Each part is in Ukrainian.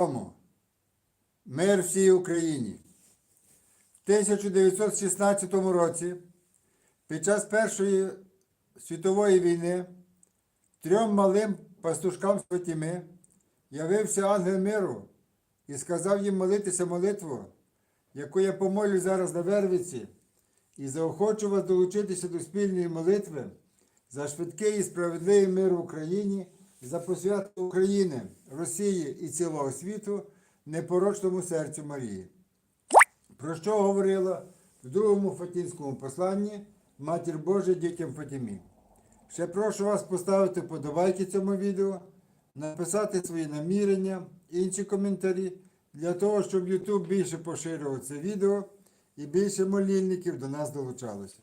Тому мир всій Україні. В 1916 році, під час Першої світової війни, трьом малим пастушкам Святіми явився ангел миру і сказав їм молитися молитву, яку я помолю зараз на Вервиці, і заохочу вас долучитися до спільної молитви за швидкий і справедливий мир в Україні, за посвяту України, Росії і цілого світу непорочному серцю Марії. Про що говорила в другому Фатінському посланні Матір Божа дітям Фатімі. Ще прошу вас поставити вподобайки цьому відео, написати свої намірення, інші коментарі для того, щоб YouTube більше поширював це відео і більше молільників до нас долучалося.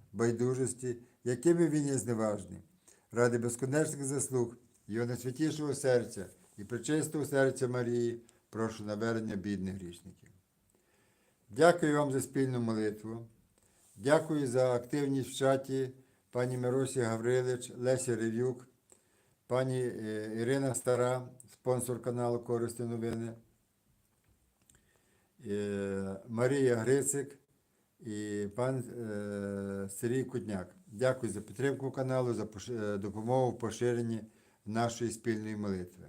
байдужості, якими він є зневажний, ради безконечних заслуг Його найсвятішого серця і причистого серця Марії, прошу навернення бідних грішників. Дякую вам за спільну молитву. Дякую за активність в чаті пані Миросі Гаврилич, Леся Ревюк, пані е, Ірина Стара, спонсор каналу Корисні новини, е, Марія Грицик і пан е, Сергій Кутняк. Дякую за підтримку каналу, за е, допомогу в поширенні нашої спільної молитви.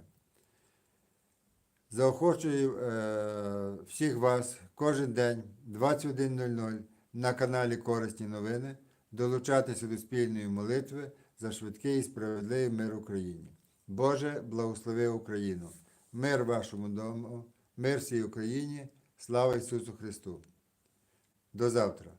Заохочую е, всіх вас кожен день 21.00 на каналі Корисні новини долучатися до спільної молитви за швидкий і справедливий мир Україні. Боже, благослови Україну! Мир вашому дому, мир всій Україні, слава Ісусу Христу! До завтра!